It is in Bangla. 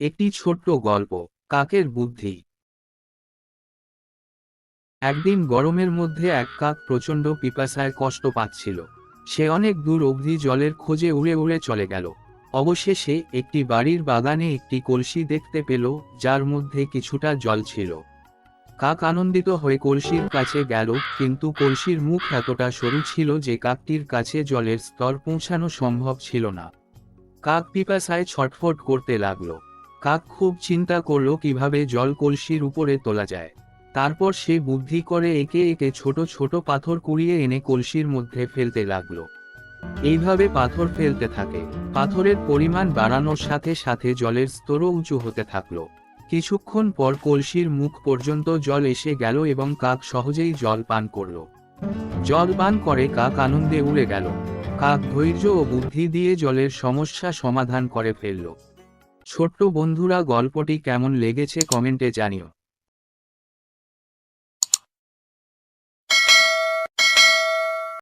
একটি ছোট্ট গল্প, কাকের বুদ্ধি। একদিন গরমের মধ্যে এক কাক প্রচণ্ড পিপাসায় কষ্ট পাচ্ছিল। সে অনেক দূর অবধি জলের খোঁজে উড়ে উড়ে চলে গেল। অবশেষে একটি বাড়ির বাগানে একটি কলসি দেখতে পেল, যার মধ্যে কিছুটা জল ছিল। কাক আনন্দিত হয়ে কলসির কাছে গেল, কিন্তু কলসির মুখ এতটা সরু ছিল যে কাকটির কাছে জলের স্তর পৌঁছানো সম্ভব ছিল না। কাক পিপাসায় ছটফট করতে লাগল। কাক খুব চিন্তা করল কীভাবে জল কলসির উপরে তোলা যায়। তারপর সে বুদ্ধি করে একে একে ছোট ছোট পাথর কুড়িয়ে এনে কলসির মধ্যে ফেলতে লাগল। এইভাবে পাথর ফেলতে থাকে। পাথরের পরিমাণ বাড়ানোর সাথে সাথে জলের স্তরও উঁচু হতে থাকল। কিছুক্ষণ পর কলসির মুখ পর্যন্ত জল এসে গেল এবং কাক সহজেই জল পান করল। জল পান করে কাক আনন্দে উড়ে গেল। কাক ধৈর্য ও বুদ্ধি দিয়ে জলের সমস্যা সমাধান করে ফেলল। ছোট্ট বন্ধুরা গল্পটি কেমন লেগেছে কমেন্টে জানিও।